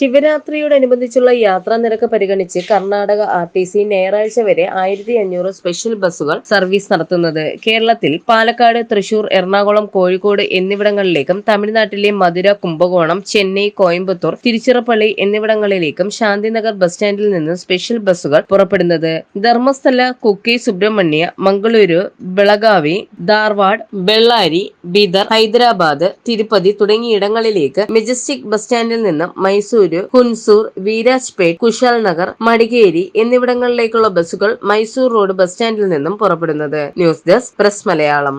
ശിവരാത്രിയോടനുബന്ധിച്ചുള്ള യാത്രാ നിരക്ക് പരിഗണിച്ച് കർണാടക ആർ ടി സി ഞായറാഴ്ച വരെ ആയിരത്തി അഞ്ഞൂറ് സ്പെഷ്യൽ ബസ്സുകൾ സർവീസ് നടത്തുന്നത്. കേരളത്തിൽ പാലക്കാട് തൃശൂർ എറണാകുളം കോഴിക്കോട് എന്നിവിടങ്ങളിലേക്കും തമിഴ്നാട്ടിലെ മധുര കുംഭകോണം ചെന്നൈ കോയമ്പത്തൂർ തിരുച്ചിറപ്പള്ളി എന്നിവിടങ്ങളിലേക്കും ശാന്തിനഗർ ബസ് സ്റ്റാൻഡിൽ നിന്ന് സ്പെഷ്യൽ ബസ്സുകൾ പുറപ്പെടുന്നത്. ധർമ്മസ്ഥല കുക്കി സുബ്രഹ്മണ്യ മംഗളൂരു ബെളഗാവി ധാർവാഡ് ബെള്ളാരി ബീദർ ഹൈദരാബാദ് തിരുപ്പതി തുടങ്ങിയിടങ്ങളിലേക്ക് മെജസ്റ്റിക് ബസ് സ്റ്റാൻഡിൽ നിന്ന് മൈസൂരു ഹുൻസൂർ വീരാജ്പേട്ട് കുശാൽ നഗർ മടികേരി എന്നിവിടങ്ങളിലേക്കുള്ള ബസ്സുകൾ മൈസൂർ റോഡ് ബസ് സ്റ്റാൻഡിൽ നിന്നും പുറപ്പെടുന്നത്. News desk press Malayalam.